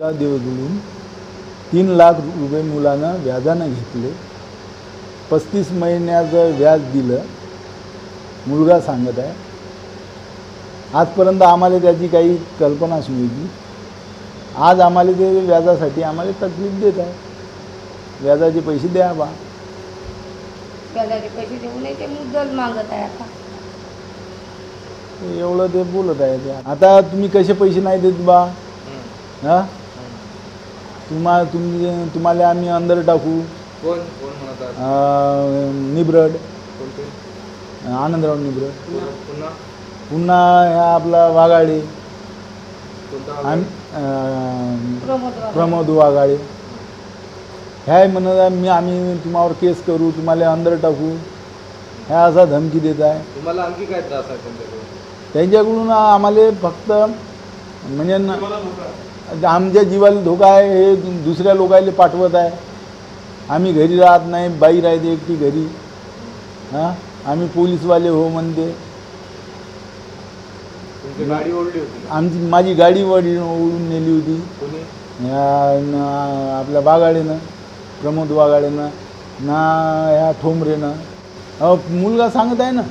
त्या तीन लाख रुपये मुलानं व्याजानं घेतले. पस्तीस महिन्याचं व्याज दिलं. मुलगा सांगत आहे आजपर्यंत आम्हाला त्याची काही कल्पनाच नव्हती आज आम्हाला ते व्याजासाठी आम्हाला तकलीफ देत आहे. व्याजाचे पैसे द्या बा. व्याजाचे पैसे देऊ नये ते मुद्दल मागत आहे आता. एवढं ते बोलत आहे ते. आता तुम्ही कसे पैसे नाही देत बा? हां? तुम्हा तुम्ही तुम्हाला आम्ही अंदर टाकू. कोण कोण म्हणतात अं, निब्रड. कोणते? आनंदराव निब्रड. पुन्हा पुन्हा? ह्या आपला वाघाडे. कोणता अं, प्रमोद वाघाडे. ह्या म्हणत मी आम्ही तुम्हावर केस करू तुम्हाला अंदर टाकू. ह्या असा धमकी देत आहे. तुम्हाला आणखी काय त्रास आहे त्यांच्याकडून? त्यांच्याकडून आम्हाला फक्त म्हणजे न- आमच्या जीवाला धोका आहे हे दुसऱ्या लोकायला पाठवत आहे. आम्ही घरी राहत नाही बाई राहते एकटी घरी. हां? आम्ही पोलीसवाले हो म्हणते. तुमची गाडी ओढली होती? आमची माझी गाडी वडी ओढून नेली होती. कोणी? या न- आपल्या बागाडेनं प्रमोद बागाडेनं ना ह्या ठोंबरेनं. अहो मुलगा सांगत आहे ना?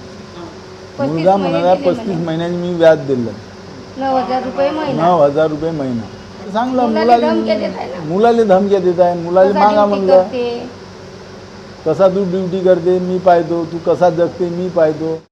मुलगा म्हणाला पस्तीस. महिन्यांनी मी व्याज दिलं. नऊ हजार रुपये महिना. नऊ हजार रुपये महिना. चांगलं मुलाला मुलाला धमक्या देत आहे ना. मुलाला धमक्या देत आहे मुलाला कसा मागा duty म्हणलं. करते? कसा तू ड्युटी करते मी पाहतो. तू कसा जगते मी पाहतो.